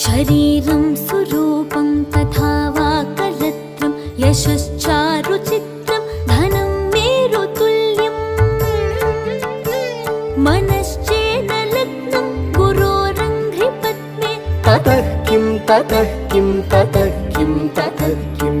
शरीरं सुरूपं तथा वा कलत्रं यशश्चारुचित्रं धनं मेरुतुल्यम् मनश्चेन लग्नं गुरोरङ्घ्रिपद्मे ततः किं ततः किं ततः किं ततः किम्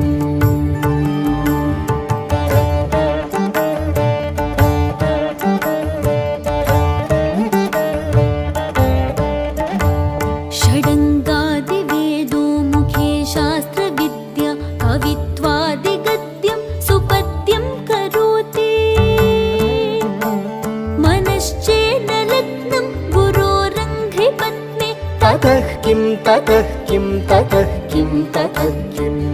शास्त्रविद्या कवित्वादिगद्यं सुपद्यं करोति मनश्चेन लग्नं गुरोरङ्घ्रिपद्मे ततः किं ततः किं ततः किं ततः किम्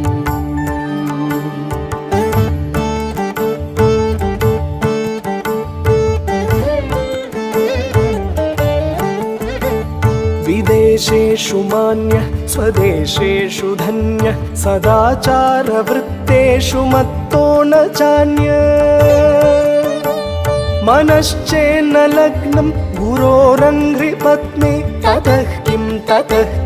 विदेशेषु मान्यः स्वदेशेषु धन्यः सदाचारवृत्तेषु मत्तो न चान्य मनश्चेन्न लग्नं गुरोरङ्घ्रिपत्नी ततः किं ततः किं ततः